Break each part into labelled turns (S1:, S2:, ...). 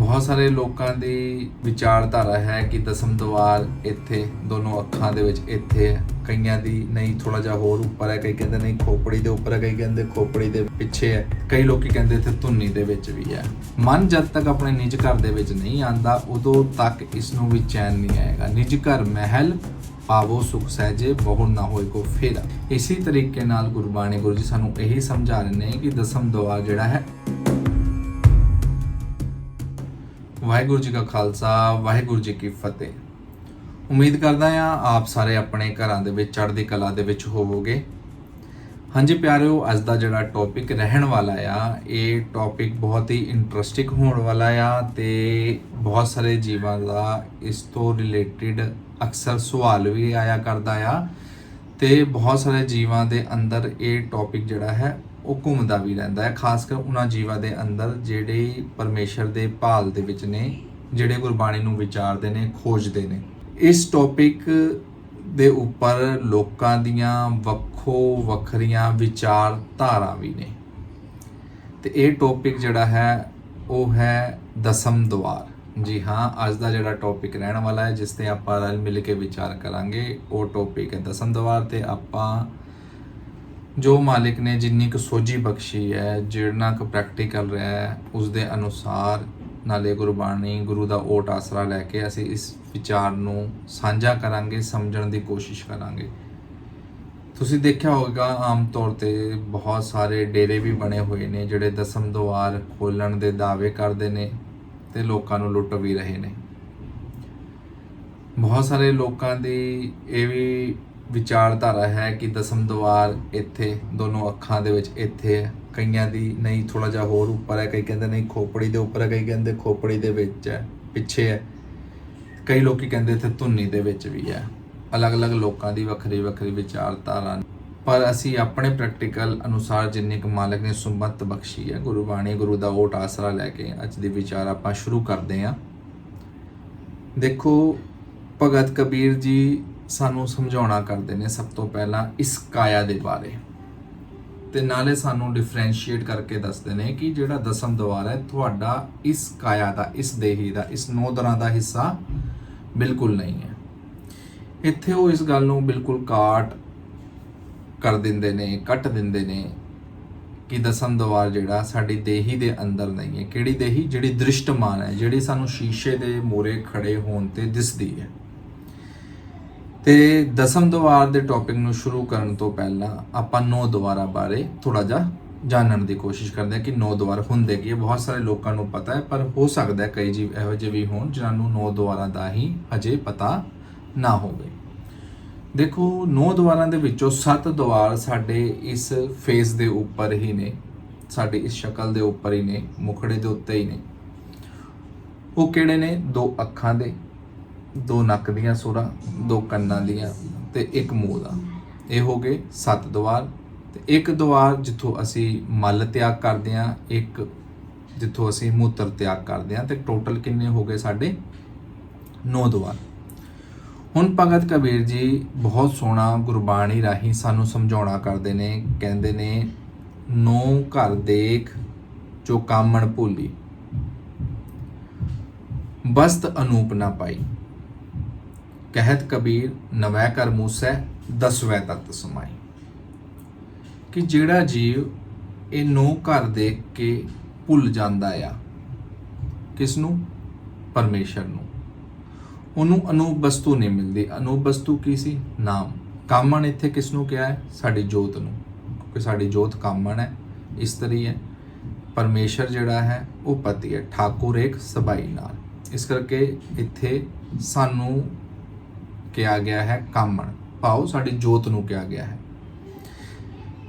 S1: ਬਹੁਤ ਸਾਰੇ ਲੋਕਾਂ ਦੀ ਵਿਚਾਰਧਾਰਾ ਹੈ ਕਿ ਦਸਮ ਦਵਾਰ ਇੱਥੇ, ਦੋਨੋਂ ਅੱਖਾਂ ਦੇ ਵਿੱਚ ਇੱਥੇ ਹੈ। ਕਈਆਂ ਦੀ ਨਹੀਂ ਥੋੜਾ ਜਿਹਾ ਹੋਰ ਉੱਪਰ ਹੈ। ਕਈ ਕਹਿੰਦੇ ਨਹੀਂ, ਖੋਪੜੀ ਦੇ ਉੱਪਰ ਹੈ, ਕਈ ਕਹਿੰਦੇ ਖੋਪੜੀ ਦੇ ਪਿੱਛੇ ਹੈ। ਕਈ ਲੋਕੀ ਕਹਿੰਦੇ ਇੱਥੇ ਧੁੰਨੀ ਦੇ ਵਿੱਚ ਵੀ ਹੈ। ਮਨ ਜਦ ਤੱਕ ਆਪਣੇ ਨਿੱਜ ਘਰ ਦੇ ਵਿੱਚ ਨਹੀਂ ਆਂਦਾ, ਉਦੋਂ ਤੱਕ ਇਸ ਨੂੰ ਵੀ ਚੈਨ ਨਹੀਂ ਆਏਗਾ। ਨਿੱਜ ਘਰ ਮਹਿਲ, ਪਾਵੋ ਸੁਖ ਸਹਿਜੇ, ਬਹੁ ਨਾ ਹੋਏ ਕੋ ਫੇਰਾ। ਇਸੇ ਤਰੀਕੇ ਨਾਲ ਗੁਰਬਾਣੀ ਗੁਰੂ ਜੀ ਸਾਨੂੰ ਇਹੀ ਸਮਝਾ ਰਹੇ ਨੇ ਕਿ ਦਸਮ ਦਵਾਰ ਜਿਹੜਾ ਹੈ ਵਾਹਿਗੁਰੂ ਜੀ ਕਾ ਖਾਲਸਾ, ਵਾਹਿਗੁਰੂ ਜੀ ਕੀ ਫਤਿਹ। ਉਮੀਦ ਕਰਦਾ ਹਾਂ ਆਪ ਸਾਰੇ ਆਪਣੇ ਘਰਾਂ ਦੇ ਵਿੱਚ, ਚੜ੍ਹਦੀ ਕਲਾ ਦੇ ਵਿੱਚ ਹੋਵੋਗੇ। ਹਾਂਜੀ ਪਿਆਰਿਓ, ਅੱਜ ਦਾ ਜਿਹੜਾ ਟੌਪਿਕ ਰਹਿਣ ਵਾਲਾ ਆ, ਇਹ ਟੌਪਿਕ ਬਹੁਤ ਹੀ ਇੰਟਰਸਟਿੰਗ ਹੋਣ ਵਾਲਾ ਆ ਤੇ ਬਹੁਤ ਸਾਰੇ ਜੀਵਾਂ ਦਾ ਇਸ ਤੋਂ ਰਿਲੇਟਡ ਅਕਸਰ ਸਵਾਲ ਵੀ ਆਇਆ ਕਰਦਾ ਆ। ਤੇ ਬਹੁਤ ਸਾਰੇ ਜੀਵਾਂ ਦੇ ਅੰਦਰ ਇਹ ਟੌਪਿਕ ਜਿਹੜਾ ਹੈ, ਉਹ ਘੁੰਮਦਾ ਵੀ ਰਹਿੰਦਾ ਹੈ, ਖਾਸ ਕਰ ਉਹਨਾਂ ਜੀਵਾਂ ਦੇ ਅੰਦਰ ਜਿਹੜੇ ਪਰਮੇਸ਼ਰ ਦੇ ਭਾਲ ਦੇ ਵਿੱਚ ਨੇ, ਜਿਹੜੇ ਗੁਰਬਾਣੀ ਨੂੰ ਵਿਚਾਰਦੇ ਨੇ, ਖੋਜਦੇ ਨੇ। ਇਸ ਟੌਪਿਕ ਦੇ ਉੱਪਰ ਲੋਕਾਂ ਦੀਆਂ ਵੱਖੋ ਵੱਖਰੀਆਂ ਵਿਚਾਰਧਾਰਾ ਵੀ ਨੇ। ਤੇ ਇਹ ਟੌਪਿਕ ਜਿਹੜਾ ਹੈ, ਉਹ ਹੈ ਦਸਮ ਦਵਾਰ। ਜੀ ਹਾਂ, ਅੱਜ ਦਾ ਜਿਹੜਾ ਟੌਪਿਕ ਰਹਿਣ ਵਾਲਾ ਹੈ, ਜਿਸ ਤੇ ਆਪਾਂ ਰਲ ਮਿਲ ਕੇ ਵਿਚਾਰ ਕਰਾਂਗੇ, ਉਹ ਟੌਪਿਕ ਹੈ ਦਸਮ ਦਵਾਰ ਤੇ ਆਪਾਂ ਜੋ ਮਾਲਿਕ ਨੇ ਜਿੰਨੀ ਕੁ ਸੋਝੀ ਬਖਸ਼ੀ ਹੈ, ਜਿੰਨਾ ਕੁ ਪ੍ਰੈਕਟੀਕਲ ਰਿਹਾ ਹੈ ਉਸ ਦੇ ਅਨੁਸਾਰ ਨਾਲੇ ਗੁਰਬਾਣੀ, ਗੁਰੂ ਦਾ ਓਟ ਆਸਰਾ ਲੈ ਕੇ ਅਸੀਂ ਇਸ ਵਿਚਾਰ ਨੂੰ ਸਾਂਝਾ ਕਰਾਂਗੇ, ਸਮਝਣ ਦੀ ਕੋਸ਼ਿਸ਼ ਕਰਾਂਗੇ। ਤੁਸੀਂ ਦੇਖਿਆ ਹੋਵੇਗਾ, ਆਮ ਤੌਰ ਤੇ ਬਹੁਤ ਸਾਰੇ ਡੇਰੇ ਵੀ ਬਣੇ ਹੋਏ ਨੇ, ਜਿਹੜੇ ਦਸਮ ਦੁਆਰ ਖੋਲਣ ਦੇ ਦਾਅਵੇ ਕਰਦੇ ਨੇ। ਤੇ ਲੋਕਾਂ ਨੂੰ ਲੁੱਟ ਵੀ ਰਹੇ ਨੇ। ਬਹੁਤ ਸਾਰੇ ਲੋਕਾਂ ਦੀ ਇਹ ਵੀ ਵਿਚਾਰਧਾਰਾ ਹੈ ਕਿ ਦਸਮ ਦਵਾਰ ਇੱਥੇ, ਦੋਨੋਂ ਅੱਖਾਂ ਦੇ ਵਿੱਚ ਇੱਥੇ ਹੈ। ਕਈਆਂ ਦੀ ਨਹੀਂ ਥੋੜਾ ਜਿਹਾ ਹੋਰ ਉੱਪਰ ਹੈ। ਕਈ ਕਹਿੰਦੇ ਨਹੀਂ, ਖੋਪੜੀ ਦੇ ਉੱਪਰ ਹੈ, ਕਈ ਕਹਿੰਦੇ ਖੋਪੜੀ ਦੇ ਵਿੱਚ ਹੈ, ਪਿੱਛੇ ਹੈ। ਕਈ ਲੋਕੀ ਕਹਿੰਦੇ ਇੱਥੇ ਧੁੰਨੀ ਦੇ ਵਿੱਚ ਵੀ ਹੈ। ਅਲੱਗ-ਅਲੱਗ ਲੋਕਾਂ ਦੀ ਵੱਖਰੀ ਵੱਖਰੀ ਵਿਚਾਰਧਾਰਾ ਪਰ ਅਸੀਂ ਆਪਣੇ ਪ੍ਰੈਕਟੀਕਲ ਅਨੁਸਾਰ ਜਿੰਨੇ ਕੁ ਮਾਲਕ ਨੇ ਸੁਮਤ ਬਖਸ਼ੀ ਹੈ ਗੁਰੂ ਬਾਣੀ, ਗੁਰੂ ਦਾ ਓਟ ਆਸਰਾ ਲੈ ਕੇ ਅੱਜ ਦੇ ਵਿਚਾਰ ਆਪਾਂ ਸ਼ੁਰੂ ਕਰਦੇ ਹਾਂ। ਦੇਖੋ, ਭਗਤ ਕਬੀਰ ਜੀ ਸਾਨੂੰ ਸਮਝਾਉਣਾ ਕਰਦੇ ਨੇ ਸਭ ਤੋਂ ਪਹਿਲਾਂ ਇਸ ਕਾਇਆ ਦੇ ਬਾਰੇ। ਤੇ ਨਾਲੇ ਸਾਨੂੰ ਡਿਫਰੈਂਸ਼ੀਏਟ ਕਰਕੇ ਦੱਸਦੇ ਨੇ ਕਿ ਜਿਹੜਾ ਦਸਮ ਦਵਾਰ ਹੈ, ਤੁਹਾਡਾ ਇਸ ਕਾਇਆ ਦਾ, ਇਸ ਦੇਹੀ ਦਾ, ਇਸ ਨੌ ਦਰਾਂ ਦਾ ਹਿੱਸਾ ਬਿਲਕੁਲ ਨਹੀਂ ਹੈ। ਇੱਥੇ ਉਹ ਇਸ ਗੱਲ ਨੂੰ ਬਿਲਕੁਲ ਕਾਟ ਕਰ ਦਿੰਦੇ ਨੇ, ਕੱਟ ਦਿੰਦੇ ਨੇ ਕਿ ਦਸਮ ਦਵਾਰ ਜਿਹੜਾ ਸਾਡੀ ਦੇਹੀ ਦੇ ਅੰਦਰ ਨਹੀਂ ਹੈ। ਕਿਹੜੀ ਦੇਹੀ? ਜਿਹੜੀ ਦ੍ਰਿਸ਼ਟਮਾਨ ਹੈ, ਜਿਹੜੀ ਸਾਨੂੰ ਸ਼ੀਸ਼ੇ ਦੇ ਮੂਰੇ ਖੜੇ ਹੋਣ ਤੇ ਦਿਸਦੀ ਹੈ। ਤੇ ਦਸਮ ਦਵਾਰ ਦੇ ਟੌਪਿਕ ਨੂੰ ਸ਼ੁਰੂ ਕਰਨ ਤੋਂ ਪਹਿਲਾਂ ਆਪਾਂ ਨੌ ਦਵਾਰਾਂ ਬਾਰੇ ਥੋੜਾ ਜਿਹਾ ਜਾਣਨ ਦੀ ਕੋਸ਼ਿਸ਼ ਕਰਦੇ ਹਾਂ ਕਿ ਨੌ ਦੁਆਰ ਹੁੰਦੇ ਕੀ ਬਹੁਤ ਸਾਰੇ ਲੋਕਾਂ ਨੂੰ ਪਤਾ ਹੈ, ਪਰ ਹੋ ਸਕਦਾ ਹੈ ਕਈ ਜੀਵ ਇਹੋ ਜਿਹੇ ਵੀ ਹੋਣ ਜਿਨ੍ਹਾਂ ਨੂੰ ਨੌ ਦਵਾਰਾਂ ਦਾ ਹੀ ਹਜੇ ਪਤਾ ਨਾ ਹੋਵੇ। ਦੇਖੋ, ਨੌ ਦੁਆਰਾਂ ਦੇ ਵਿੱਚੋਂ ਸੱਤ ਦੁਆਰ ਸਾਡੇ ਇਸ ਫੇਸ ਦੇ ਉੱਪਰ ਹੀ ਨੇ। ਸਾਡੀ ਇਸ ਸ਼ਕਲ ਦੇ ਉੱਪਰ ਹੀ ਨੇ, ਮੁਖੜੇ ਦੇ ਉੱਤੇ ਹੀ ਨੇ। ਉਹ ਕਿਹੜੇ ਨੇ? ਦੋ ਅੱਖਾਂ ਦੇ, ਦੋ ਨੱਕ ਦੀਆਂ ਸੁਰਾਂ, ਦੋ ਕੰਨਾਂ ਦੀਆਂ ਤੇ ਇੱਕ ਮੂੰਹ ਦਾ। ਇਹ ਹੋ ਗਏ ਸੱਤ ਦੁਆਰ ਤੇ ਇੱਕ ਦੁਆਰ ਜਿੱਥੋਂ ਅਸੀਂ ਮਲ ਤਿਆਗ ਕਰਦੇ ਹਾਂ, ਇੱਕ ਜਿੱਥੋਂ ਅਸੀਂ ਮੂਤਰ ਤਿਆਗ ਕਰਦੇ ਹਾਂ ਤੇ ਟੋਟਲ ਕਿੰਨੇ ਹੋ ਗਏ ਸਾਡੇ? ਨੌ ਦੁਆਰ ਹੁਣ ਭਗਤ ਕਬੀਰ ਜੀ ਬਹੁਤ ਸੋਹਣਾ ਗੁਰਬਾਣੀ ਰਾਹੀਂ ਸਾਨੂੰ ਸਮਝਾਉਣਾ ਕਰਦੇ ਨੇ, ਕਹਿੰਦੇ ਨੇ ਨੌ ਘਰ ਦੇਖ ਜੋ ਕਾਮਣ ਭੂਲੀ। ਬਸਤ ਅਨੂਪ ਨਾ ਪਾਈ। ਕਹਿਤ ਕਬੀਰ, ਨਵੈ ਕਰ ਮੂਸੈ, ਦਸਵੈ ਤਤ ਸਮਾਈ। ਕਿ ਜਿਹੜਾ ਜੀਵ ਇਹ ਨੋ ਘਰ ਦੇਖ ਕੇ ਭੁੱਲ ਜਾਂਦਾ ਆ ਕਿਸ ਨੂੰ ਪਰਮੇਸ਼ਰ ਨੂੰ। ਉਹਨੂੰ ਅਨੂਪ ਵਸਤੂ ਨਹੀਂ ਮਿਲਦੀ। ਅਨੂਪ ਵਸਤੂ ਕੀ ਸੀ? ਨਾਮ। ਕਾਮਣ ਇੱਥੇ ਕਿਸ ਨੂੰ ਕਿਹਾ ਹੈ? ਸਾਡੀ ਜੋਤ ਨੂੰ। ਕਿਉਂਕਿ ਸਾਡੀ ਜੋਤ ਕਾਮਣ ਹੈ, ਇਸ ਤਰੀ ਹੈ ਪਰਮੇਸ਼ਰ ਜਿਹੜਾ ਹੈ, ਉਹ ਪਤੀ ਹੈ। ਠਾਕੁਰ ਇੱਕ ਸਬਾਈ ਨਾਲ। ਇਸ ਕਰਕੇ ਇੱਥੇ ਸਾਨੂੰ ਕਿਹਾ ਗਿਆ ਹੈ ਕਾਮਣ। ਭਾਵ ਸਾਡੀ ਜੋਤ ਨੂੰ ਕਿਹਾ ਗਿਆ ਹੈ।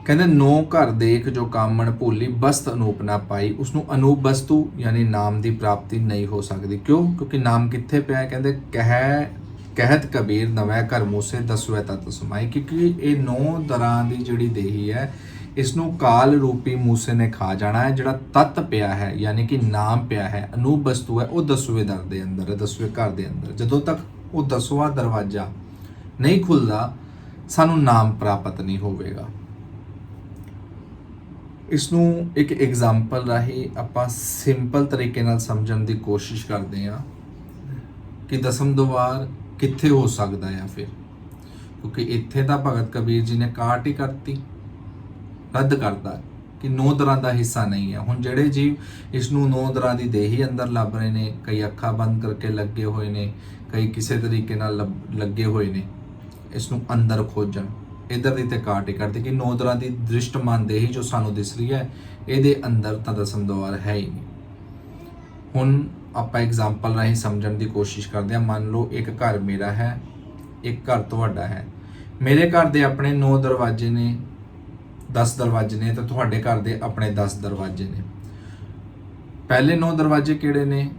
S1: ਕਹਿੰਦੇ ਨੌ ਘਰ ਦੇਖ ਜੋ ਕਾਮਣ ਭੋਲੀ, ਬਸਤ ਅਨੂਪ ਨਾ ਪਾਈ। ਉਸ ਨੂੰ ਅਨੂਪ ਵਸਤੂ ਯਾਨੀ ਨਾਮ ਦੀ ਪ੍ਰਾਪਤੀ ਨਹੀਂ ਹੋ ਸਕਦੀ। ਕਿਉਂ? ਕਿਉਂਕਿ ਨਾਮ ਕਿੱਥੇ ਪਿਆ ਕਹਿੰਦੇ ਕਹਿ, ਕਹਿਤ ਕਬੀਰ ਨਵੇਂ ਘਰ ਮੂਸੇ ਦਸਵੇਂ ਤਤ ਸਮਾਈ। ਕਿਉਂਕਿ ਇਹ ਨੌ ਦਰਾਂ ਦੀ ਜਿਹੜੀ ਦੇਹੀ ਹੈ ਇਸ ਨੂੰ ਕਾਲ ਰੂਪੀ ਮੂਸੇ ਨੇ ਖਾ ਜਾਣਾ ਹੈ, ਜਿਹੜਾ ਤਤ ਪਿਆ ਹੈ, ਯਾਨੀ ਕਿ ਨਾਮ ਪਿਆ ਹੈ ਅਨੂਪ ਵਸਤੂ ਹੈ, ਉਹ ਦਸਵੇਂ ਦਰ ਦੇ ਅੰਦਰ ਦਸਵੇਂ ਘਰ ਦੇ ਅੰਦਰ। ਜਦੋਂ ਤੱਕ ਉਹ ਦਸਵਾਂ ਦਰਵਾਜ਼ਾ ਨਹੀਂ ਖੁੱਲਦਾ, ਸਾਨੂੰ ਨਾਮ ਪ੍ਰਾਪਤ ਨਹੀਂ ਹੋਵੇਗਾ। ਇਸ ਨੂੰ ਇੱਕ ਐਗਜ਼ਾਮਪਲ ਰਾਹੀਂ ਆਪਾਂ ਸਿੰਪਲ ਤਰੀਕੇ ਨਾਲ ਸਮਝਣ ਦੀ ਕੋਸ਼ਿਸ਼ ਕਰਦੇ ਹਾਂ ਕਿ ਦਸਮ ਦਵਾਰ ਕਿੱਥੇ ਹੋ ਸਕਦਾ ਹੈ ਫਿਰ। ਕਿਉਂਕਿ ਇੱਥੇ ਤਾਂ ਭਗਤ ਕਬੀਰ ਜੀ ਨੇ ਕਾਟ ਹੀ ਕਰਤੀ ਰੱਦ ਕਰਤਾ ਕਿ ਨੌ ਤਰ੍ਹਾਂ ਦਾ ਹਿੱਸਾ ਨਹੀਂ ਹੈ। ਹੁਣ ਜਿਹੜੇ ਜੀਵ ਇਸ ਨੂੰ ਨੌ ਤਰ੍ਹਾਂ ਦੀ ਦੇਹੀ ਅੰਦਰ ਲੱਭ ਰਹੇ ਨੇ, ਕਈ ਅੱਖਾਂ ਬੰਦ ਕਰਕੇ ਲੱਗੇ ਹੋਏ ਨੇ, ਕਈ ਕਿਸੇ ਤਰੀਕੇ ਨਾਲ ਲੱਭ- ਲੱਗੇ ਹੋਏ ਨੇ ਇਸ ਨੂੰ ਅੰਦਰ ਖੋਜਣ। ਇਧਰ ਦੀ ਤੇ ਕਾਟ ਹੀ ਕਰਦੀ ਕਿ ਨੌ ਦਰਾਂ ਦੀ ਦ੍ਰਿਸ਼ਟਮਾਨ ਦੇਹੀ ਜੋ ਸਾਨੂੰ ਦਿਸ ਰਹੀ ਹੈ, ਇਹਦੇ ਅੰਦਰ ਤਾਂ ਦਸਮਦਵਾਰ ਹੈ ਹੀ ਨਹੀਂ। ਹੁਣ ਆਪਾਂ ਐਗਜ਼ਾਮਪਲ ਰਾਹੀਂ ਸਮਝਣ ਦੀ ਕੋਸ਼ਿਸ਼ ਕਰਦੇ ਹਾਂ। ਮੰਨ ਲਓ ਇੱਕ ਘਰ ਮੇਰਾ ਹੈ, ਇੱਕ ਘਰ ਤੁਹਾਡਾ ਹੈ। ਮੇਰੇ ਘਰ ਦੇ ਆਪਣੇ 9 ਦਰਵਾਜ਼ੇ ਨੇ 10 ਦਰਵਾਜ਼ੇ ਨੇ ਤੇ ਤੁਹਾਡੇ ਘਰ ਦੇ ਆਪਣੇ 10 ਦਰਵਾਜ਼ੇ ਨੇ। ਪਹਿਲੇ 9 ਦਰਵਾਜ਼ੇ ਕਿਹੜੇ ਨੇ?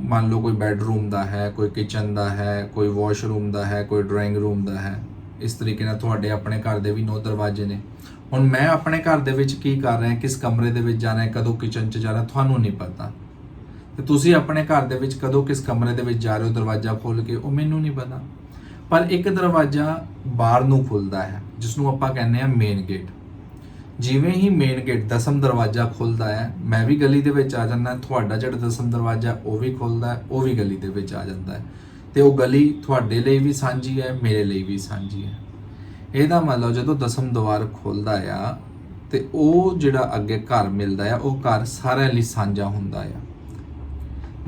S1: ਮੰਨ ਲਓ ਕੋਈ ਬੈੱਡਰੂਮ ਦਾ ਹੈ, ਕੋਈ ਕਿਚਨ ਦਾ ਹੈ, ਕੋਈ ਵਾਸ਼ਰੂਮ ਦਾ ਹੈ, ਕੋਈ ਡਰਾਇੰਗ ਰੂਮ ਦਾ ਹੈ। ਇਸ ਤਰੀਕੇ ਨਾਲ ਤੁਹਾਡੇ ਆਪਣੇ ਘਰ ਦੇ ਵੀ ਨੌ ਦਰਵਾਜ਼ੇ ਨੇ। ਹੁਣ ਮੈਂ ਆਪਣੇ ਘਰ ਦੇ ਵਿੱਚ ਕੀ ਕਰ ਰਿਹਾ, ਕਿਸ ਕਮਰੇ ਦੇ ਵਿੱਚ ਜਾਣਾ ਹੈ, ਕਦੋਂ ਕਿਚਨ 'ਚ ਜਾਣਾ, ਤੁਹਾਨੂੰ ਨਹੀਂ ਪਤਾ। ਤੇ ਤੁਸੀਂ ਆਪਣੇ ਘਰ ਦੇ ਵਿੱਚ ਕਦੋਂ ਕਿਸ ਕਮਰੇ ਦੇ ਵਿੱਚ ਜਾ ਰਹੇ ਹੋ, ਦਰਵਾਜ਼ਾ ਖੋਲ ਕੇ, ਉਹ ਮੈਨੂੰ ਨਹੀਂ ਪਤਾ। ਪਰ ਇੱਕ ਦਰਵਾਜ਼ਾ ਬਾਹਰ ਨੂੰ ਖੁੱਲਦਾ ਹੈ ਜਿਸ ਨੂੰ ਆਪਾਂ ਕਹਿੰਦੇ ਆ ਮੇਨ ਗੇਟ ਜਿਵੇਂ ਹੀ ਮੇਨ ਗੇਟ ਦਸਮ ਦਰਵਾਜ਼ਾ ਖੁੱਲਦਾ ਹੈ, ਮੈਂ ਵੀ ਗਲੀ ਦੇ ਵਿੱਚ ਆ ਜਾਂਦਾ, ਤੁਹਾਡਾ ਜਿਹੜਾ ਦਸਮ ਦਰਵਾਜ਼ਾ, ਉਹ ਵੀ ਖੁੱਲਦਾ ਹੈ, ਉਹ ਵੀ ਗਲੀ ਦੇ ਵਿੱਚ ਆ ਜਾਂਦਾ ਹੈ। ਤੇ ਉਹ ਗਲੀ ਤੁਹਾਡੇ ਲਈ ਵੀ ਸਾਂਝੀ ਹੈ, ਮੇਰੇ ਲਈ ਵੀ ਸਾਂਝੀ ਹੈ। ਇਹਦਾ ਮਤਲਬ ਜਦੋਂ ਦਸਮ ਦਵਾਰ ਖੁੱਲਦਾ ਆ ਤੇ ਉਹ ਜਿਹੜਾ ਅੱਗੇ ਘਰ ਮਿਲਦਾ ਆ, ਉਹ ਘਰ ਸਾਰਿਆਂ ਲਈ ਸਾਂਝਾ ਹੁੰਦਾ ਆ।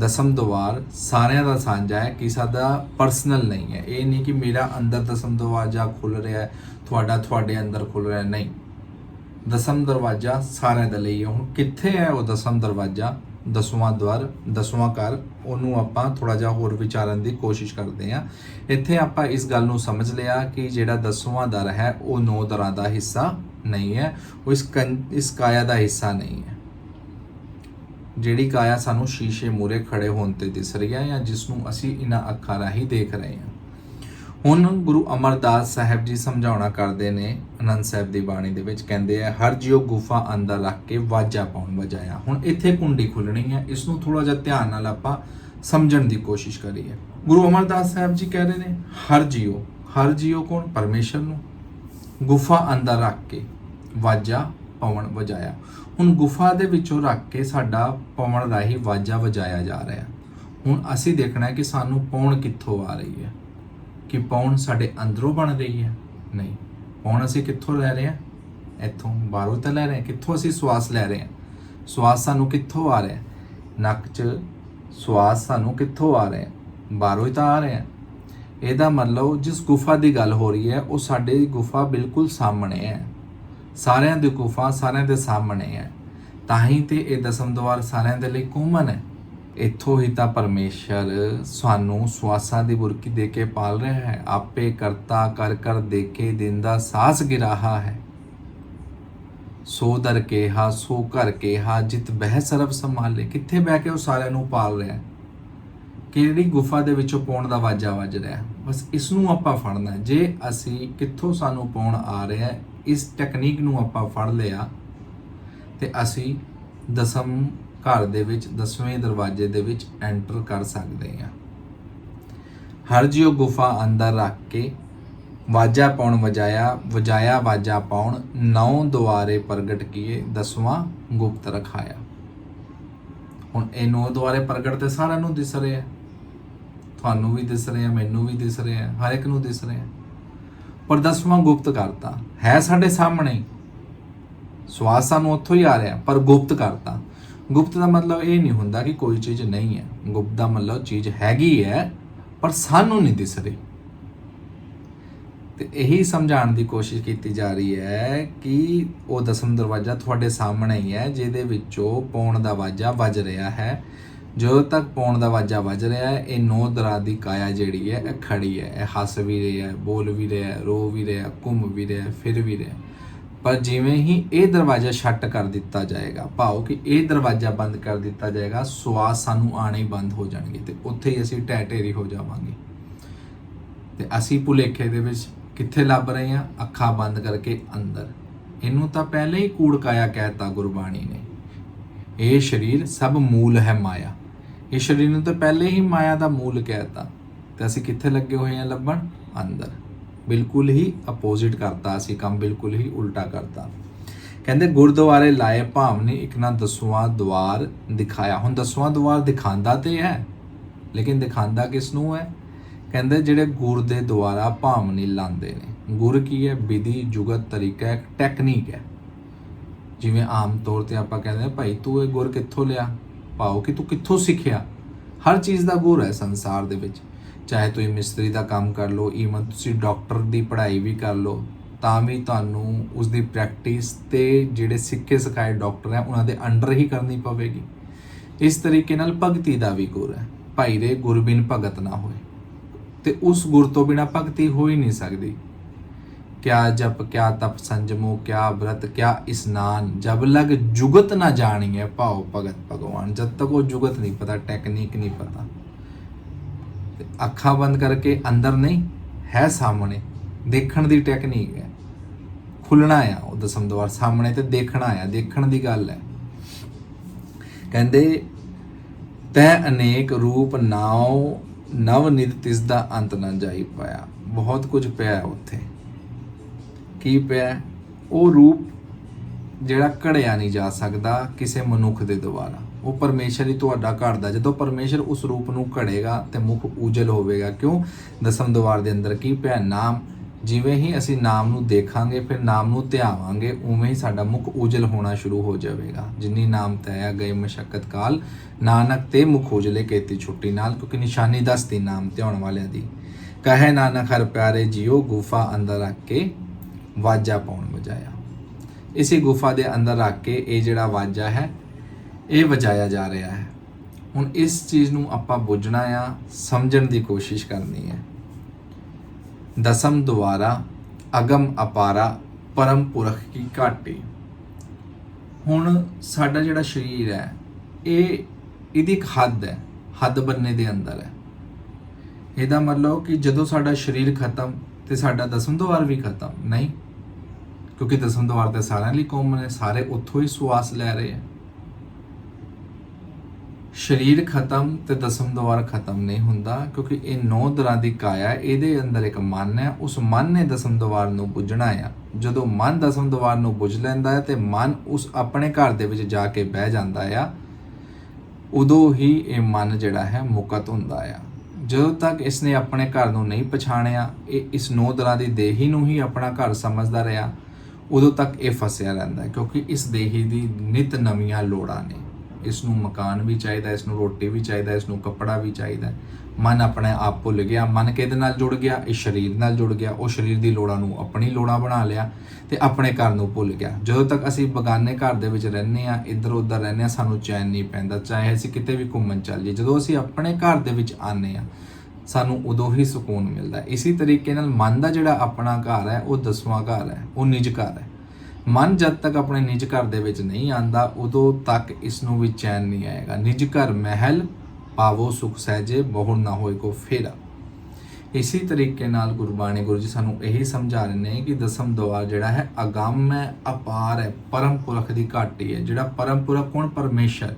S1: ਦਸਮ ਦਵਾਰ ਸਾਰਿਆਂ ਦਾ ਸਾਂਝਾ ਹੈ, ਕਿਸੇ ਦਾ ਪਰਸਨਲ ਨਹੀਂ ਹੈ। ਇਹ ਨਹੀਂ ਕਿ ਮੇਰਾ ਅੰਦਰ ਦਸਮ ਦਰਵਾਜ਼ਾ ਖੁੱਲ ਰਿਹਾ ਹੈ, ਤੁਹਾਡਾ ਤੁਹਾਡੇ ਅੰਦਰ ਖੁੱਲ ਰਿਹਾ ਨਹੀਂ। ਦਸਮ ਦਰਵਾਜ਼ਾ ਸਾਰਿਆਂ ਦੇ ਲਈ ਹੁਣ ਕਿੱਥੇ ਹੈ ਉਹ ਦਸਮ ਦਰਵਾਜ਼ਾ? ਦਸਵਾਂ ਦਵਾਰ, ਦਸਵਾਂ ਘਰ ਉਹਨੂੰ ਆਪਾਂ ਥੋੜਾ ਜਿਹਾ ਹੋਰ ਵਿਚਾਰਨ ਦੀ ਕੋਸ਼ਿਸ਼ ਕਰਦੇ ਹਾਂ। ਇੱਥੇ ਆਪਾਂ ਇਸ ਗੱਲ ਨੂੰ ਸਮਝ ਲਿਆ ਕਿ ਜਿਹੜਾ ਦਸਵਾਂ ਦਰ ਹੈ, ਉਹ ਨੌ ਦਰਾਂ ਦਾ ਹਿੱਸਾ ਨਹੀਂ ਹੈ। ਉਹ ਇਸ ਕੰ- ਇਸ ਕਾਇਆ ਦਾ ਹਿੱਸਾ ਨਹੀਂ ਹੈ। ਜਿਹੜੀ ਕਾਇਆ ਸਾਨੂੰ ਸ਼ੀਸ਼ੇ ਮੂਰੇ ਖੜੇ ਹੋਣ ਤੇ ਦਿਸ ਰਹੀ ਹੈ ਜਾਂ ਜਿਸ ਨੂੰ ਅਸੀਂ ਇਹਨਾਂ ਅੱਖਾਂ ਰਾਹੀਂ ਦੇਖ ਰਹੇ ਹਾਂ। ਹੁਣ ਗੁਰੂ ਅਮਰਦਾਸ ਸਾਹਿਬ ਜੀ ਸਮਝਾਉਣਾ ਕਰਦੇ ਨੇ, ਅਨੰਦ ਸਾਹਿਬ ਦੀ ਬਾਣੀ ਦੇ ਵਿੱਚ ਕਹਿੰਦੇ ਆ, ਹਰ ਜਿਉ ਗੁਫਾ ਅੰਦਰ ਰੱਖ ਕੇ ਵਾਜਾ ਪਾਉਣ ਵਜਾਇਆ। ਹੁਣ ਇੱਥੇ ਕੁੰਡੀ ਖੁੱਲਣੀ ਹੈ ਇਸ ਨੂੰ ਥੋੜਾ ਜਿਹਾ ਧਿਆਨ ਨਾਲ ਆਪਾਂ ਸਮਝਣ ਦੀ ਕੋਸ਼ਿਸ਼ ਕਰੀਏ। ਗੁਰੂ ਅਮਰਦਾਸ ਸਾਹਿਬ ਜੀ ਕਹਿ ਰਹੇ ਨੇ, ਹਰ ਜਿਉ ਹਰ ਜਿਉ ਕੌਣ? ਪਰਮੇਸ਼ਰ ਨੂੰ। ਗੁਫਾ ਅੰਦਰ ਰੱਖ ਕੇ ਵਾਜਾ ਪਵਨ ਵਜਾਇਆ। ਹੁਣ ਗੁਫਾ ਦੇ ਵਿੱਚੋਂ ਰੱਖ ਕੇ ਸਾਡਾ ਪਵਨ ਰਾਹੀਂ ਵਾਜਾ ਵਜਾਇਆ ਜਾ ਰਿਹਾ। ਹੁਣ ਅਸੀਂ ਦੇਖਣਾ ਹੈ ਕਿ ਸਾਨੂੰ ਪੌਣ ਕਿੱਥੋਂ ਆ ਰਹੀ ਹੈ। ਕਿ ਪੌਣ ਸਾਡੇ ਅੰਦਰੋਂ ਬਣ ਰਹੀ ਹੈ? ਨਹੀਂ। ਪੌਣ ਅਸੀਂ ਕਿੱਥੋਂ ਲੈ ਰਹੇ ਹਾਂ? ਇੱਥੋਂ। ਬਾਹਰੋਂ ਤਾਂ ਲੈ ਰਹੇ ਹਾਂ। ਕਿੱਥੋਂ ਅਸੀਂ ਸਵਾਸ ਲੈ ਰਹੇ ਹਾਂ? ਸਵਾਸ ਸਾਨੂੰ ਕਿੱਥੋਂ ਆ ਰਿਹਾ ਹੈ? ਨੱਕ 'ਚ ਸਵਾਸ ਸਾਨੂੰ ਕਿੱਥੋਂ ਆ ਰਿਹਾ ਹੈ? ਬਾਹਰੋਂ ਹੀ ਤਾਂ ਆ ਰਿਹਾ ਹੈ। ਇਹਦਾ ਮਤਲਬ ਜਿਸ ਗੁਫਾ ਦੀ ਗੱਲ ਹੋ ਰਹੀ ਹੈ, ਉਹ ਸਾਡੇ ਗੁਫਾ ਬਿਲਕੁਲ ਸਾਹਮਣੇ ਹੈ। ਸਾਰਿਆਂ ਦੀ ਗੁਫਾ ਸਾਰਿਆਂ ਦੇ ਸਾਹਮਣੇ ਹੈ। ਤਾਂ ਹੀ ਤੇ ਇਹ ਦਸਮ ਦਵਾਰ ਸਾਰਿਆਂ ਦੇ ਲਈ ਕੋਮਨ ਹੈ। ਇੱਥੋਂ ਹੀ ਤਾਂ ਪਰਮੇਸ਼ਰ ਸਾਨੂੰ ਸਵਾਸਾਂ ਦੀ ਬੁਰਕੀ ਦੇ ਕੇ ਪਾਲ ਰਿਹਾ ਹੈ। ਆਪੇ ਕਰਤਾ ਕਰ ਕਰ ਦੇਖੇ ਦਿੰਦਾ ਸਾਸ ਗਿਰਾਹਾ ਹੈ। ਸੋ ਦਰ ਕੇਹਾ ਸੋ ਘਰ ਕੇਹਾ ਜਿਤ ਬਹਿ ਸਰਬ ਸੰਭਾਲੇ। ਕਿੱਥੇ ਬਹਿ ਕੇ ਉਹ ਸਾਰਿਆਂ ਨੂੰ ਪਾਲ ਰਿਹਾ ਹੈ? ਕਿਹੜੀ ਗੁਫਾ ਦੇ ਵਿੱਚੋਂ ਪੌਣ ਦਾ ਵਾਜਾ ਵੱਜ ਰਿਹਾ ਹੈ। ਬਸ ਇਸ ਨੂੰ ਆਪਾਂ ਫੜਨਾ ਜੇ ਅਸੀਂ ਕਿੱਥੋਂ ਸਾਨੂੰ ਪੌਣ ਆ ਰਿਹਾ ਹੈ, ਇਸ ਟੈਕਨੀਕ ਨੂੰ ਆਪਾਂ ਫੜ ਲਿਆ ਤੇ ਅਸੀਂ ਦਸਮ ਘਰ ਦੇ ਵਿੱਚ, ਦਸਵੇਂ ਦਰਵਾਜ਼ੇ ਦੇ ਵਿੱਚ ਐਂਟਰ ਕਰ ਸਕਦੇ ਹਾਂ। ਹਰ ਜਿਉ ਗੁਫਾ ਅੰਦਰ ਰੱਖ ਕੇ ਵਾਜਾ ਪਾਉਣ, ਵਜਾਇਆ ਵਜਾਇਆ ਵਾਜਾ ਪਾਉਣ, ਨੌ ਦੁਆਰੇ ਪ੍ਰਗਟ ਕੀਏ, ਦਸਵਾਂ ਗੁਪਤ ਰਖਾਇਆ। ਹੁਣ ਇਹ ਨੌ ਦੁਆਰੇ ਪ੍ਰਗਟ ਤੇ ਸਾਰਿਆਂ ਨੂੰ ਦਿਸ ਰਿਹਾ ਤੁਹਾਨੂੰ ਵੀ ਦਿਸ ਰਿਹਾ ਮੈਨੂੰ ਵੀ ਦਿਸ ਰਿਹਾ ਹਰ ਇੱਕ ਨੂੰ ਦਿਸ ਰਿਹਾ ਪਰ ਦਸਵਾਂ ਗੁਪਤ ਕਰਤਾ। ਹੈ ਸਾਡੇ ਸਾਹਮਣੇ। ਹੀ। ਸਵਾਸ ਸਾਨੂੰ ਉੱਥੋਂ ਹੀ ਆ ਰਿਹਾ, ਪਰ ਗੁਪਤ ਕਰਤਾ। ਗੁਪਤ ਦਾ ਮਤਲਬ ਇਹ ਨਹੀਂ ਹੁੰਦਾ ਕਿ ਕੋਈ ਚੀਜ਼ ਨਹੀਂ ਹੈ। ਗੁਪਤ ਦਾ ਮਤਲਬ ਚੀਜ਼ ਹੈਗੀ ਹੈ, ਪਰ ਸਾਨੂੰ ਨਹੀਂ ਦਿਸ ਰਹੀ। ਤੇ ਇਹੀ ਸਮਝਾਉਣ ਦੀ ਕੋਸ਼ਿਸ਼ ਕੀਤੀ ਜਾ ਰਹੀ ਹੈ ਕਿ ਉਹ ਦਸਮ ਦਰਵਾਜ਼ਾ ਤੁਹਾਡੇ ਸਾਹਮਣੇ ਹੀ ਹੈ, ਜਿਹਦੇ ਵਿੱਚੋਂ ਪੌਣ ਦਾ ਵਾਜਾ ਵੱਜ ਰਿਹਾ ਹੈ। ਜਦੋਂ ਤੱਕ ਪੌਣ ਦਾ ਵਾਜਾ ਵੱਜ ਰਿਹਾ ਹੈ, ਇਹ ਨੌ ਦਰਾ ਦੀ ਕਾਇਆ ਜਿਹੜੀ ਹੈ, ਇਹ ਖੜੀ ਹੈ। ਇਹ ਹੱਸ ਵੀ ਰਹੀ ਹੈ, ਬੋਲ ਵੀ ਰਿਹਾ ਹੈ, ਰੋ ਵੀ ਰਿਹਾ ਹੈ, ਘੁੰਮ ਵੀ ਰਿਹਾ ਹੈ, ਫਿਰ ਵੀ ਰਿਹਾ ਹੈ। ਪਰ ਜਿਵੇਂ ਹੀ ਇਹ ਦਰਵਾਜ਼ਾ ਛੱਟ ਕਰ ਦਿੱਤਾ ਜਾਏਗਾ, ਭਾਵ ਕਿ ਇਹ ਦਰਵਾਜ਼ਾ ਬੰਦ ਕਰ ਦਿੱਤਾ ਜਾਏਗਾ, ਸਵਾਸ ਸਾਨੂੰ ਆਣੇ ਬੰਦ ਹੋ ਜਾਣਗੇ ਤੇ ਉੱਥੇ ਹੀ ਅਸੀਂ ਟਹਿ ਢੇਰੀ ਹੋ ਜਾਵਾਂਗੇ। ਤੇ ਅਸੀਂ ਭੁਲੇਖੇ ਦੇ ਵਿੱਚ ਕਿੱਥੇ ਲੱਭ ਰਹੇ ਹਾਂ? ਅੱਖਾਂ ਬੰਦ ਕਰਕੇ ਅੰਦਰ। ਇਹਨੂੰ ਤਾਂ ਪਹਿਲੇ ਹੀ ਕੂੜਕਾਇਆ ਕਹਿਤਾ ਗੁਰਬਾਣੀ ਨੇ। ਇਹ ਸਰੀਰ ਸਭ ਮੂਲ ਹੈ ਮਾਇਆ। ਇਹ ਸਰੀਰ ਨੂੰ ਤਾਂ ਪਹਿਲੇ ਹੀ ਮਾਇਆ ਦਾ ਮੂਲ ਕਹਿਤਾ। ਤੇ ਅਸੀਂ ਕਿੱਥੇ ਲੱਗੇ ਹੋਏ ਹਾਂ ਲੱਭਣ? ਅੰਦਰ। ਬਿਲਕੁਲ ਹੀ ਅਪੋਜ਼ਿਟ ਕਰਤਾ, ਅਸੀਂ ਕੰਮ ਬਿਲਕੁਲ ਹੀ ਉਲਟਾ ਕਰਤਾ। ਕਹਿੰਦੇ ਗੁਰਦੁਆਰੇ ਲਾਏ ਭਾਵ ਨੇ ਇੱਕ ਨਾ ਦਸਵਾਂ ਦਵਾਰ ਦਿਖਾਇਆ। ਹੁਣ ਦਸਵਾਂ ਦਵਾਰ ਦਿਖਾਉਂਦਾ ਤੇ ਹੈ, ਲੇਕਿਨ ਦਿਖਾਉਂਦਾ ਕਿਸ ਨੂੰ ਹੈ? ਕਹਿੰਦੇ ਜਿਹੜੇ ਗੁਰ ਦੇ ਦੁਆਰਾ ਭਾਵ ਨਹੀਂ ਲਾਉਂਦੇ ਨੇ। ਗੁਰ ਕੀ ਹੈ? ਵਿਧੀ, ਜੁਗਤ, ਤਰੀਕਾ ਹੈ ਟੈਕਨੀਕ ਹੈ। ਜਿਵੇਂ ਆਮ ਤੌਰ ਤੇ ਆਪਾਂ ਕਹਿੰਦੇ ਹਾਂ, ਭਾਈ ਤੂੰ ਇਹ ਗੁਰ ਕਿੱਥੋਂ ਲਿਆ? ਭਾਵ ਕਿ ਤੂੰ ਕਿੱਥੋਂ ਸਿੱਖਿਆ? ਹਰ ਚੀਜ਼ ਦਾ ਗੁਰ ਹੈ ਸੰਸਾਰ ਦੇ ਵਿੱਚ। ਚਾਹੇ ਤੁਸੀਂ ਮਿਸਤਰੀ ਦਾ ਕੰਮ ਕਰ ਲਓ ਈਵਨ ਤੁਸੀਂ ਡਾਕਟਰ ਦੀ ਪੜ੍ਹਾਈ ਵੀ ਕਰ ਲਓ, ਤਾਂ ਵੀ ਤੁਹਾਨੂੰ ਉਸ ਦੀ ਪ੍ਰੈਕਟਿਸ ਤੇ ਜਿਹੜੇ ਸਿੱਖੇ ਸਿਖਾਏ ਡਾਕਟਰ ਹੈ, ਉਹਨਾਂ ਦੇ ਅੰਡਰ ਹੀ ਕਰਨੀ ਪਵੇਗੀ। ਇਸ ਤਰੀਕੇ ਨਾਲ ਭਗਤੀ ਦਾ ਵੀ ਗੁਰ ਹੈ। ਭਾਈ ਦੇ ਗੁਰ ਬਿਨ ਭਗਤ ਨਾ ਹੋਏ। ਤੇ ਉਸ ਗੁਰ ਤੋਂ ਬਿਨਾ ਭਗਤੀ ਹੋ ਹੀ ਨਹੀਂ ਸਕਦੀ। ਕਿਆ ਜਪ, ਕਿਆ ਤਪ ਸੰਜਮੋ, ਕਿਆ ਬ੍ਰਤ ਕਿਆ ਇਸਨਾਨ, ਜਬ ਲਗ ਜੁਗਤ ਨਾ ਜਾਣੀਏ ਭਾਉ ਭਗਤ ਭਗਵਾਨ। ਜਦ ਤੱਕ ਉਹ ਜੁਗਤ ਨਹੀਂ ਪਤਾ ਟੈਕਨੀਕ ਨਹੀਂ ਪਤਾ। ਤੇ ਅੱਖਾਂ ਬੰਦ ਕਰਕੇ ਅੰਦਰ ਨਹੀਂ, ਹੈ ਸਾਹਮਣੇ। ਦੇਖਣ ਦੀ ਟੈਕਨੀਕ ਹੈ। ਖੁੱਲਣਾ ਆ ਉਹ ਦਸਮ ਦਵਾਰ, ਸਾਹਮਣੇ ਤੇ ਦੇਖਣਾ ਆ, ਦੇਖਣ ਦੀ ਗੱਲ ਹੈ। ਕਹਿੰਦੇ, ਤੈ ਅਨੇਕ ਰੂਪ ਨਾਉ ਨਵ ਨਿਤ ਤਿਸ ਦਾ ਅੰਤ ਨਾ ਜਾਈ ਪਾਇਆ। ਬਹੁਤ ਕੁਝ ਪਿਆ ਉੱਥੇ। ਕੀ ਪਿਆ? ਉਹ ਰੂਪ ਜਿਹੜਾ ਘੜਿਆ ਨਹੀਂ ਜਾ ਸਕਦਾ ਕਿਸੇ ਮਨੁੱਖ ਦੇ ਦੁਆਰਾ। ਉਹ ਪਰਮੇਸ਼ਰ ਹੀ ਤੁਹਾਡਾ ਘਰ ਦਾ। ਜਦੋਂ ਪਰਮੇਸ਼ਰ ਉਸ ਰੂਪ ਨੂੰ ਘੜੇਗਾ ਤੇ ਮੁਖ ਉਜਲ ਹੋਵੇਗਾ, ਕਿਉਂ? ਦਸਮ ਦਵਾਰ ਦੇ ਅੰਦਰ ਕੀ ਪਿਆ? ਨਾਮ। ਜਿਵੇਂ ਹੀ ਅਸੀਂ ਨਾਮ ਨੂੰ ਦੇਖਾਂਗੇ, ਫਿਰ ਨਾਮ ਨੂੰ ਧਿਆਵਾਂਗੇ, ਉਵੇਂ ਹੀ ਸਾਡਾ ਮੁਖ ਉਜਲ ਹੋਣਾ ਸ਼ੁਰੂ ਹੋ ਜਾਵੇਗਾ। ਜਿੰਨੀ ਨਾਮ ਤੈਆ ਗਏ ਮਸ਼ਕਤ ਕਾਲ, ਨਾਨਕ ਤੇ ਮੁਖ ਉਜਲੇ ਕੀਤੀ ਛੁੱਟੀ। ਨਾਲ ਕਿਉਂਕਿ ਨਿਸ਼ਾਨੀ ਦੱਸਦੀ ਨਾਮ ਧਿਆਉਣ ਵਾਲਿਆਂ ਦੀ। ਕਹੇ ਨਾਨਕ, ਹਰ ਪਿਆਰੇ ਜੀਓ, ਗੁਫਾ ਅੰਦਰ ਰੱਖ ਕੇ ਵਾਜਾ ਪਾਉਣ ਵਜਾਇਆ ਇਸੇ ਗੁਫਾ ਦੇ ਅੰਦਰ ਰੱਖ ਕੇ ਇਹ ਜਿਹੜਾ ਵਾਜਾ ਹੈ ਇਹ ਵਜਾਇਆ ਜਾ ਰਿਹਾ ਹੈ। ਹੁਣ ਇਸ ਚੀਜ਼ ਨੂੰ ਆਪਾਂ ਬੁੱਝਣਾ ਆ ਸਮਝਣ ਦੀ ਕੋਸ਼ਿਸ਼ ਕਰਨੀ ਹੈ। ਦਸਮ ਦੁਆਰਾ ਅਗਮ ਅਪਾਰਾ ਪਰਮ ਪੁਰਖ ਕੀ ਘਾਟੀ। ਹੁਣ ਸਾਡਾ ਜਿਹੜਾ ਸਰੀਰ ਹੈ, ਇਹ ਇਹਦੀ ਇੱਕ ਹੱਦ ਹੈ, ਹੱਦ ਬੰਨੇ ਦੇ ਅੰਦਰ ਹੈ। ਇਹਦਾ ਮਤਲਬ ਕਿ ਜਦੋਂ ਸਾਡਾ ਸਰੀਰ ਖਤਮ ਤੇ ਸਾਡਾ ਦਸਮ ਦੁਆਰ ਵੀ ਖਤਮ, ਨਹੀਂ? ਕਿਉਂਕਿ ਦਸਮ ਦੁਆਰ ਤੇ ਸਾਰਿਆਂ ਲਈ ਕਾਮਨ ਹੈ, ਸਾਰੇ ਉੱਥੋਂ ਹੀ ਸੁਆਸ ਲੈ ਰਹੇ ਹੈ। ਸਰੀਰ ਖਤਮ ਤੇ ਦਸਮ ਦੁਆਰ ਖਤਮ ਨਹੀਂ ਹੁੰਦਾ, ਕਿਉਂਕਿ ਇਹ ਨੌ ਦਰਾਂ ਦੀ ਕਾਇਆ ਇਹਦੇ ਅੰਦਰ ਇੱਕ ਮਨ ਹੈ, ਉਸ ਮਨ ਨੇ ਦਸਮ ਦੁਆਰ ਨੂੰ ਬੁੱਝਣਾ ਆ ਜਦੋਂ ਮਨ ਦਸਮ ਦੁਆਰ ਨੂੰ ਬੁੱਝ ਲੈਂਦਾ ਹੈ ਤੇ ਮਨ ਉਸ ਆਪਣੇ ਘਰ ਦੇ ਵਿੱਚ ਜਾ ਕੇ ਬਹਿ ਜਾਂਦਾ ਆ ਉਦੋਂ ਹੀ ਇਹ ਮਨ ਜਿਹੜਾ ਹੈ ਮੁਕਤ ਹੁੰਦਾ ਆ ਜਦੋਂ ਤੱਕ ਇਸ ਨੇ ਆਪਣੇ ਘਰ ਨੂੰ ਨਹੀਂ ਪਛਾਣਿਆ, ਇਹ ਇਸ ਨੌ ਦਰਾਂ ਦੀ ਦੇਹੀ ਨੂੰ ਹੀ ਆਪਣਾ ਘਰ ਸਮਝਦਾ ਰਿਹਾ, ਉਦੋਂ ਤੱਕ ਇਹ ਫਸਿਆ ਰਹਿੰਦਾ ਕਿਉਂਕਿ ਇਸ ਦੇਹੀ ਦੀ ਨਿਤ ਨਵੀਆਂ ਲੋੜਾਂ ਨੇ। ਇਸ ਨੂੰ ਮਕਾਨ ਵੀ ਚਾਹੀਦਾ ਇਸ ਨੂੰ ਰੋਟੀ ਵੀ ਚਾਹੀਦਾ ਇਸ ਨੂੰ ਕੱਪੜਾ ਵੀ ਚਾਹੀਦਾ ਮਨ ਆਪਣੇ ਆਪ ਭੁੱਲ ਗਿਆ, ਮਨ ਕਿਹਦੇ ਨਾਲ ਜੁੜ ਗਿਆ? ਇਹ ਸਰੀਰ ਨਾਲ ਜੁੜ ਗਿਆ। ਉਹ ਸਰੀਰ ਦੀ ਲੋੜਾਂ ਨੂੰ ਆਪਣੀ ਲੋੜਾਂ ਬਣਾ ਲਿਆ ਤੇ ਆਪਣੇ ਘਰ ਨੂੰ ਭੁੱਲ ਗਿਆ। ਜਦੋਂ ਤੱਕ ਅਸੀਂ ਬਗਾਨੇ ਘਰ ਦੇ ਵਿੱਚ ਰਹਿੰਦੇ ਆ ਇੱਧਰ ਉੱਧਰ ਰਹਿੰਦੇ ਆ ਸਾਨੂੰ ਚੈਨ ਨਹੀਂ ਪੈਂਦਾ। ਚਾਹੇ ਅਸੀਂ ਕਿਤੇ ਵੀ ਘੁੰਮਣ ਚੱਲ ਜਾਈਏ ਜਦੋਂ ਅਸੀਂ ਆਪਣੇ ਘਰ ਦੇ ਵਿੱਚ ਆਨੇ ਆ ਸਾਨੂੰ ਉਦੋਂ ਹੀ ਸਕੂਨ ਮਿਲਦਾ ਹੈ। ਇਸੇ ਤਰੀਕੇ ਨਾਲ ਮਨ ਦਾ ਜਿਹੜਾ ਆਪਣਾ ਘਰ ਹੈ, ਉਹ ਦਸਵਾਂ ਘਰ ਹੈ, ਉਹ ਨਿਜ ਘਰ ਹੈ। ਮਨ ਜਦ ਤੱਕ ਆਪਣੇ ਨਿਜ ਘਰ ਦੇ ਵਿੱਚ ਨਹੀਂ ਆਂਦਾ, ਉਦੋਂ ਤੱਕ ਇਸ ਨੂੰ ਵੀ ਚੈਨ ਨਹੀਂ ਆਏਗਾ। ਨਿਜ ਘਰ ਮਹਿਲ ਪਾਵੋ, ਸੁਖ ਸਹਿਜੇ ਬਹੁ ਨਾ ਹੋਏ ਕੋ ਫੇਰਾ। ਇਸੇ ਤਰੀਕੇ ਨਾਲ ਗੁਰਬਾਣੀ ਗੁਰੂ ਜੀ ਸਾਨੂੰ ਇਹੀ ਸਮਝਾ ਰਹੇ ਨੇ ਕਿ ਦਸਮ ਦਵਾਰ ਜਿਹੜਾ ਹੈ, ਅਗੰਮ ਹੈ, ਅਪਾਰ ਹੈ, ਪਰਮ ਪੁਰਖ ਦੀ ਘਾਟੀ ਹੈ, ਜਿਹੜਾ ਪਰਮ ਪੁਰਖ ਕੌਣ? ਪਰਮੇਸ਼ਰ।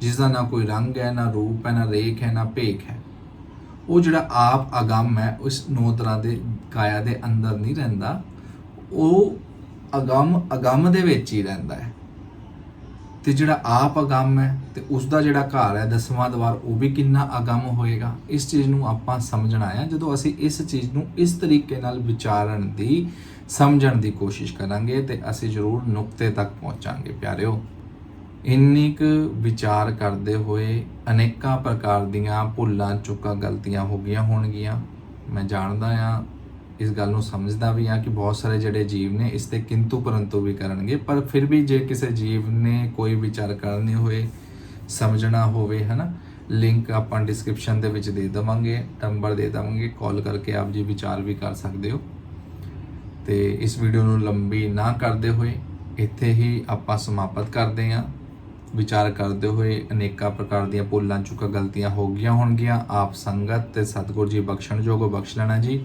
S1: ਜਿਸ ਦਾ ਨਾ ਕੋਈ ਰੰਗ ਹੈ, ਨਾ ਰੂਪ ਹੈ, ਨਾ ਰੇਖ ਹੈ, ਨਾ ਭੇਖ ਹੈ। ਉਹ ਜਿਹੜਾ ਆਪ ਅਗੰਮ ਹੈ, ਉਸ ਨੌ ਤਰ੍ਹਾਂ ਦੇ ਕਾਇਆ ਦੇ ਅੰਦਰ ਨਹੀਂ ਰਹਿੰਦਾ। ਉਹ ਅਗੰਮ ਅਗੰਮ ਦੇ ਵਿੱਚ ਹੀ ਰਹਿੰਦਾ ਹੈ। ਤੇ ਜਿਹੜਾ ਆਪ ਅਗੰਮ ਹੈ ਤੇ ਉਸ ਦਾ ਜਿਹੜਾ ਘਰ ਹੈ, ਦਸਵਾਂ ਦਵਾਰ, ਉਹ ਵੀ ਕਿੰਨਾ ਅਗੰਮ ਹੋਏਗਾ? ਇਸ ਚੀਜ਼ ਨੂੰ ਆਪਾਂ ਸਮਝਣਾ ਹੈ। ਜਦੋਂ ਅਸੀਂ ਇਸ ਚੀਜ਼ ਨੂੰ ਇਸ ਤਰੀਕੇ ਨਾਲ ਵਿਚਾਰਨ ਦੀ, ਸਮਝਣ ਦੀ ਕੋਸ਼ਿਸ਼ ਕਰਾਂਗੇ ਤੇ ਅਸੀਂ ਜ਼ਰੂਰ ਨੁਕਤੇ ਤੱਕ ਪਹੁੰਚਾਂਗੇ, ਪਿਆਰਿਓ। ਇੰਨੀ ਕੁ ਵਿਚਾਰ ਕਰਦੇ ਹੋਏ ਅਨੇਕਾਂ ਪ੍ਰਕਾਰ ਦੀਆਂ ਭੁੱਲਾਂ, ਚੁੱਕਾਂ, ਗਲਤੀਆਂ ਹੋ ਗਈਆਂ ਹੋਣਗੀਆਂ। ਮੈਂ ਜਾਣਦਾ ਆ ਇਸ ਗੱਲ ਨੂੰ ਸਮਝਦਾ ਵੀ ਆ ਕਿ ਬਹੁਤ ਸਾਰੇ ਜਿਹੜੇ ਜੀਵ ਨੇ ਇਸ ਤੇ ਕਿੰਤੂ ਪਰੰਤੂ ਵੀ ਕਰਨਗੇ, ਪਰ ਫਿਰ ਵੀ ਜੇ ਕਿਸੇ ਜੀਵ ਨੇ ਕੋਈ ਵਿਚਾਰ ਕਰਨੀ ਹੋਏ, ਸਮਝਣਾ ਹੋਵੇ, ਹਨਾ ਲਿੰਕ ਆਪਾਂ ਡਿਸਕ੍ਰਿਪਸ਼ਨ ਦੇ ਵਿੱਚ ਦੇ ਦੇਵਾਂਗੇ ਨੰਬਰ ਦੇ ਦੇਵਾਂਗੇ ਕਾਲ ਕਰਕੇ ਆਪ ਜੀ ਵਿਚਾਰ ਵੀ ਕਰ ਸਕਦੇ ਹੋ। ਤੇ ਇਸ ਵੀਡੀਓ ਨੂੰ ਲੰਬੀ ਨਾ ਕਰਦੇ ਹੋਏ, ਇੱਥੇ ਹੀ ਆਪਾਂ ਸਮਾਪਤ ਕਰਦੇ ਹਾਂ। ਵਿਚਾਰ ਕਰਦੇ ਹੋਏ ਅਨੇਕਾਂ ਪ੍ਰਕਾਰ ਦੀਆਂ ਭੁੱਲਾਂ ਚੁੱਕਾ ਗਲਤੀਆਂ ਹੋ ਗਈਆਂ ਹੋਣਗੀਆਂ। ਆਪ ਸੰਗਤ ਤੇ ਸਤਿਗੁਰੂ ਜੀ ਬਖਸ਼ਣਯੋਗ ਬਖਸ਼ ਲੈਣਾ ਜੀ।